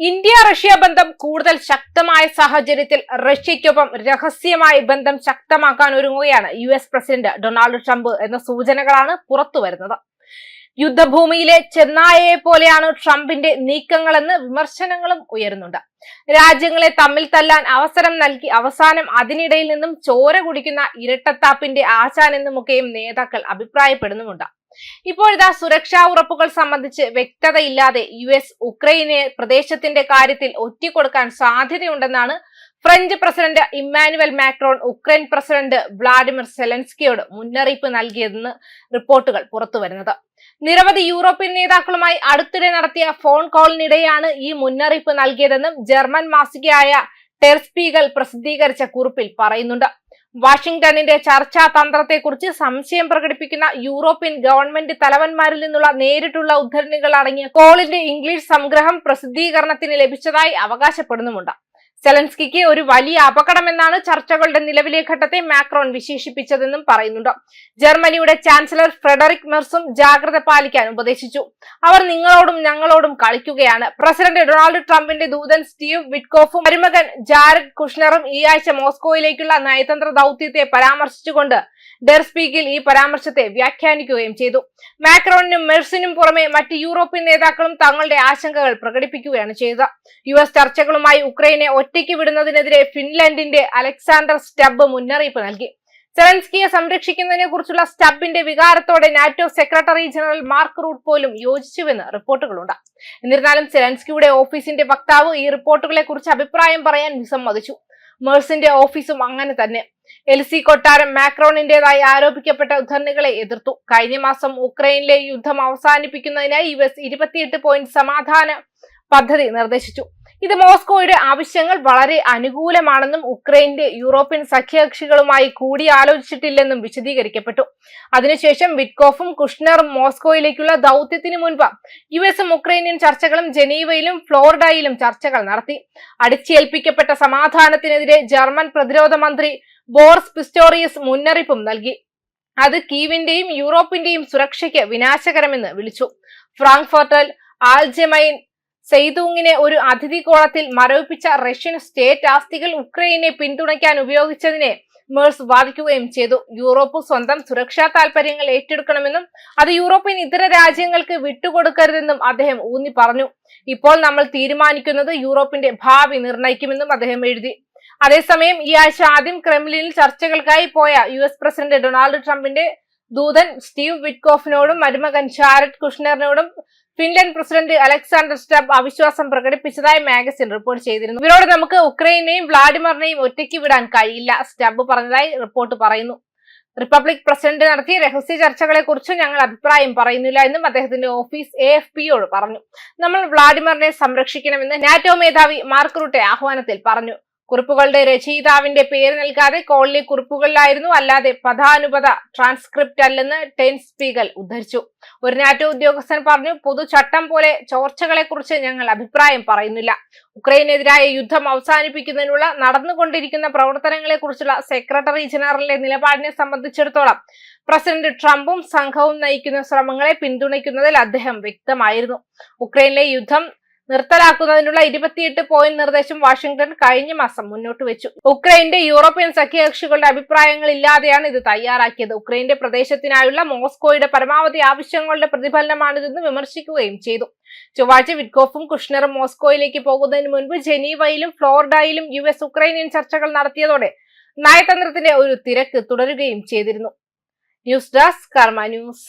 India Russia ബന്ധം കൂടുതൽ ശക്തമായ സാഹചര്യത്തിൽ റഷ്യയ്ക്കൊപ്പം രഹസ്യമായി ബന്ധം ശക്തമാക്കാൻ ഒരുങ്ങുകയാണ് U S president Donald Trump എന്ന സൂചനകളാണ് പുറത്തുവരുന്നത്. യുദ്ധഭൂമിയിലെ ചെന്നായയെ പോലെയാണ് ട്രംപിന്റെ നീക്കങ്ങളെന്ന് വിമർശനങ്ങളും ഉയരുന്നുണ്ട്. രാജ്യങ്ങളെ തമ്മിൽ തല്ലാൻ അവസരം നൽകി അവസാനം അതിനിടയിൽ നിന്നും ചോര കുടിക്കുന്ന ഇരട്ടത്താപ്പിന്റെ ആശാൻ എന്നുമൊക്കെയും നേതാക്കൾ അഭിപ്രായപ്പെടുന്നുമുണ്ട്. ഇപ്പോഴിതാ സുരക്ഷാ ഉറപ്പുകൾ സംബന്ധിച്ച് വ്യക്തതയില്ലാതെ യു എസ് ഉക്രൈനെ പ്രദേശത്തിന്റെ കാര്യത്തിൽ ഒറ്റിക്കൊടുക്കാൻ സാധ്യതയുണ്ടെന്നാണ് French president Emmanuel Macron Ukraine president Vladimir സെലൻസ്കിയോട് മുന്നറിയിപ്പ് നൽകിയതെന്ന് റിപ്പോർട്ടുകൾ പുറത്തുവരുന്നത്. നിരവധി യൂറോപ്യൻ നേതാക്കളുമായി അടുത്തിടെ നടത്തിയ ഫോൺ കോളിനിടെയാണ് ഈ മുന്നറിയിപ്പ് നൽകിയതെന്നും ജർമ്മൻ മാസികയായ ടെർസ്പീഗൽ പ്രസിദ്ധീകരിച്ച കുറിപ്പിൽ പറയുന്നുണ്ട്. വാഷിംഗ്ടണിന്റെ ചർച്ചാ തന്ത്രത്തെക്കുറിച്ച് സംശയം പ്രകടിപ്പിക്കുന്ന യൂറോപ്യൻ ഗവൺമെന്റ് തലവന്മാരിൽ നിന്നുള്ള നേരിട്ടുള്ള ഉദ്ധരണികൾ അടങ്ങിയ കോളിന്റെ ഇംഗ്ലീഷ് സംഗ്രഹം പ്രസിദ്ധീകരണത്തിന് ലഭിച്ചതായി അവകാശപ്പെടുന്നുമുണ്ട്. സെലൻസ്കിക്ക് ഒരു വലിയ അപകടമെന്നാണ് ചർച്ചകളുടെ നിലവിലെ ഘട്ടത്തെ മാക്രോൺ വിശേഷിപ്പിച്ചതെന്നും പറയുന്നുണ്ട്. ജർമ്മനിയുടെ ചാൻസലർ ഫ്രെഡറിക് മെർസും ജാഗ്രത പാലിക്കാൻ ഉപദേശിച്ചു. അവർ നിങ്ങളോടും ഞങ്ങളോടും കളിക്കുകയാണ്. പ്രസിഡന്റ് ഡൊണാൾഡ് ട്രംപിന്റെ ദൂതൻ സ്റ്റീവ് വിറ്റ്കോഫും മരുമകൻ ജാരഡ് കുഷ്ണറും ഈ ആഴ്ച മോസ്കോയിലേക്കുള്ള നയതന്ത്ര ദൌത്യത്തെ പരാമർശിച്ചുകൊണ്ട് ഡെർസ്പീക്കിൽ ഈ പരാമർശത്തെ വ്യാഖ്യാനിക്കുകയും ചെയ്തു. മാക്രോണിനും മെഴ്സിനും പുറമെ മറ്റ് യൂറോപ്യൻ നേതാക്കളും തങ്ങളുടെ ആശങ്കകൾ പ്രകടിപ്പിക്കുകയാണ് ചെയ്തത്. യു എസ് ചർച്ചകളുമായി ഉക്രൈനെ ഒറ്റയ്ക്ക് വിടുന്നതിനെതിരെ ഫിൻലൻഡിന്റെ അലക്സാണ്ടർ സ്റ്റബ് മുന്നറിയിപ്പ് നൽകി. സെലൻസ്കിയെ സംരക്ഷിക്കുന്നതിനെ കുറിച്ചുള്ള സ്റ്റബിന്റെ വികാരത്തോടെ NATO secretary general Mark Rutte പോലും യോജിച്ചുവെന്ന് റിപ്പോർട്ടുകളുണ്ട്. എന്നിരുന്നാലും സെലൻസ്കിയുടെ ഓഫീസിന്റെ വക്താവ് ഈ റിപ്പോർട്ടുകളെ കുറിച്ച് അഭിപ്രായം പറയാൻ വിസമ്മതിച്ചു. മേഴ്സിന്റെ ഓഫീസും അങ്ങനെ തന്നെ. എൽ സി കൊട്ടാരം മാക്രോണിന്റേതായി ആരോപിക്കപ്പെട്ട ഉദ്ധരണികളെ എതിർത്തു. കഴിഞ്ഞ മാസം ഉക്രൈനിലെ യുദ്ധം അവസാനിപ്പിക്കുന്നതിനായി യു എസ് ഇരുപത്തിയെട്ട് പോയിന്റ് സമാധാന പദ്ധതി നിർദ്ദേശിച്ചു. ഇത് മോസ്കോയുടെ ആവശ്യങ്ങൾ വളരെ അനുകൂലമാണെന്നും ഉക്രൈന്റെ യൂറോപ്യൻ സഖ്യകക്ഷികളുമായി കൂടിയാലോചിച്ചിട്ടില്ലെന്നും വിശദീകരിക്കപ്പെട്ടു. അതിനുശേഷം വിറ്റ്കോഫും കുഷ്ണറും മോസ്കോയിലേക്കുള്ള ദൗത്യത്തിന് മുൻപ് യു എസും ഉക്രൈനിയൻ ചർച്ചകളും ജനീവയിലും ഫ്ലോറിഡയിലും ചർച്ചകൾ നടത്തി. അടിച്ചേൽപ്പിക്കപ്പെട്ട സമാധാനത്തിനെതിരെ ജർമ്മൻ പ്രതിരോധ മന്ത്രി ബോർസ് പിസ്റ്റോറിയസ് മുന്നറിയിപ്പും നൽകി. അത് കീവിന്റെയും യൂറോപ്പിന്റെയും സുരക്ഷയ്ക്ക് വിനാശകരമെന്ന് വിളിച്ചു. ഫ്രാങ്ക്ഫർട്ടൽ ആൽജമൈൻ സെയ്തൂങ്ങിനെ ഒരു അതിഥി കോളത്തിൽ മരവിപ്പിച്ച റഷ്യൻ സ്റ്റേറ്റ് ആസ്തികൾ ഉക്രൈനെ പിന്തുണയ്ക്കാൻ ഉപയോഗിച്ചതിനെ മേഴ്സ് വാദിക്കുകയും ചെയ്തു. യൂറോപ്പ് സ്വന്തം സുരക്ഷാ താൽപര്യങ്ങൾ ഏറ്റെടുക്കണമെന്നും അത് യൂറോപ്യൻ ഇതര രാജ്യങ്ങൾക്ക് വിട്ടുകൊടുക്കരുതെന്നും അദ്ദേഹം ഊന്നി പറഞ്ഞു. ഇപ്പോൾ നമ്മൾ തീരുമാനിക്കുന്നത് യൂറോപ്പിന്റെ ഭാവി നിർണയിക്കുമെന്നും അദ്ദേഹം എഴുതി. അതേസമയം ഈ ആഴ്ച ആദ്യം ക്രെംലിനിൽ ചർച്ചകൾക്കായി പോയ യു എസ് പ്രസിഡന്റ് ഡൊണാൾഡ് ട്രംപിന്റെ ദൂതൻ സ്റ്റീവ് വിറ്റ്കോഫിനോടും മരുമകൻ ഷാരറ്റ് കുഷ്ണറിനോടും ഫിൻലൻഡ് പ്രസിഡന്റ് അലക്സാണ്ടർ സ്റ്റബ് അവിശ്വാസം പ്രകടിപ്പിച്ചതായി മാഗസിൻ റിപ്പോർട്ട് ചെയ്തിരുന്നു. ഇവരോട് നമുക്ക് ഉക്രൈനെയും വ്ളാഡിമറിനെയും ഒറ്റയ്ക്ക് വിടാൻ കഴിയില്ല സ്റ്റബ് പറഞ്ഞതായി റിപ്പോർട്ട് പറയുന്നു. റിപ്പബ്ലിക് പ്രസിഡന്റ് നടത്തിയ രഹസ്യ ചർച്ചകളെ കുറിച്ച് ഞങ്ങൾ അഭിപ്രായം പറയുന്നില്ല എന്നും അദ്ദേഹത്തിന്റെ ഓഫീസ് എ എഫ് പിയോട് പറഞ്ഞു. നമ്മൾ വ്ളാഡിമറിനെ സംരക്ഷിക്കണമെന്ന് നാറ്റോ മേധാവി മാർക്ക് റൂട്ടെ ആഹ്വാനത്തിൽ പറഞ്ഞു. കുറിപ്പുകളുടെ രചയിതാവിന്റെ പേര് നൽകാതെ കോളിലെ കുറിപ്പുകളിലായിരുന്നു. അല്ലാതെ പദാനുപത ട്രാൻസ്ക്രിപ്റ്റ് അല്ലെന്ന് ടെൻ സ്പീഗൽ ഉദ്ധരിച്ചു. ഒരു നാറ്റോ ഉദ്യോഗസ്ഥൻ പറഞ്ഞു പൊതുചട്ടം പോലെ ചോർച്ചകളെ കുറിച്ച് ഞങ്ങൾ അഭിപ്രായം പറയുന്നില്ല. ഉക്രൈനെതിരായ യുദ്ധം അവസാനിപ്പിക്കുന്നതിനുള്ള നടന്നുകൊണ്ടിരിക്കുന്ന പ്രവർത്തനങ്ങളെ കുറിച്ചുള്ള സെക്രട്ടറി ജനറലിന്റെ നിലപാടിനെ സംബന്ധിച്ചിടത്തോളം പ്രസിഡന്റ് ട്രംപും സംഘവും നയിക്കുന്ന ശ്രമങ്ങളെ പിന്തുണയ്ക്കുന്നതിൽ അദ്ദേഹം വ്യക്തമായിരുന്നു. ഉക്രൈനിലെ യുദ്ധം നിർത്തലാക്കുന്നതിനുള്ള ഇരുപത്തിയെട്ട് പോയിന്റ് നിർദ്ദേശം വാഷിംഗ്ടൺ കഴിഞ്ഞ മാസം മുന്നോട്ട് വെച്ചു. ഉക്രൈന്റെ യൂറോപ്യൻ സഖ്യകക്ഷികളുടെ അഭിപ്രായങ്ങൾ ഇല്ലാതെയാണ് ഇത് തയ്യാറാക്കിയത്. ഉക്രൈന്റെ പ്രദേശത്തിനായുള്ള മോസ്കോയുടെ പരമാവധി ആവശ്യങ്ങളുടെ പ്രതിഫലനമാണിതെന്ന് വിമർശിക്കുകയും ചെയ്തു. ചൊവ്വാഴ്ച വിറ്റ്കോഫും കുഷ്ണറും മോസ്കോയിലേക്ക് പോകുന്നതിന് മുൻപ് ജനീവയിലും ഫ്ലോറിഡയിലും യു എസ് ഉക്രൈനിയൻ ചർച്ചകൾ നടത്തിയതോടെ നയതന്ത്രത്തിന്റെ ഒരു തിരക്ക് തുടരുകയും ചെയ്തിരുന്നു. News desk Karma news.